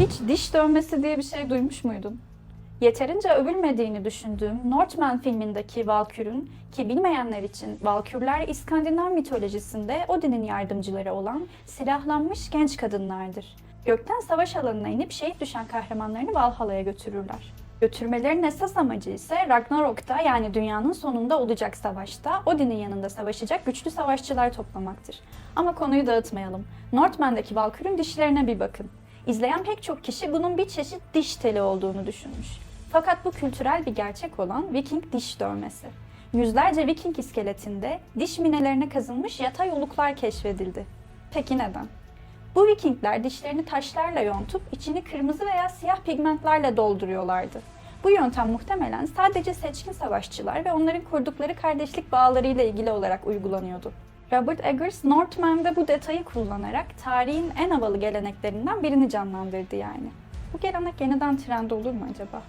Hiç diş dövmesi diye bir şey duymuş muydun? Yeterince övülmediğini düşündüğüm Northman filmindeki Valkür'ün ki bilmeyenler için Valkürler İskandinav mitolojisinde Odin'in yardımcıları olan silahlanmış genç kadınlardır. Gökten savaş alanına inip şehit düşen kahramanlarını Valhalla'ya götürürler. Götürmelerin esas amacı ise Ragnarok'ta yani dünyanın sonunda olacak savaşta Odin'in yanında savaşacak güçlü savaşçılar toplamaktır. Ama konuyu dağıtmayalım. Northman'daki Valkür'ün dişlerine bir bakın. İzleyen pek çok kişi bunun bir çeşit diş teli olduğunu düşünmüş. Fakat bu kültürel bir gerçek olan Viking diş dövmesi. Yüzlerce Viking iskeletinde diş minelerine kazınmış yatay oluklar keşfedildi. Peki neden? Bu Vikingler dişlerini taşlarla yontup içini kırmızı veya siyah pigmentlerle dolduruyorlardı. Bu yöntem muhtemelen sadece seçkin savaşçılar ve onların kurdukları kardeşlik bağlarıyla ilgili olarak uygulanıyordu. Robert Eggers, Northman'da bu detayı kullanarak tarihin en havalı geleneklerinden birini canlandırdı yani. Bu gelenek yeniden trend olur mu acaba?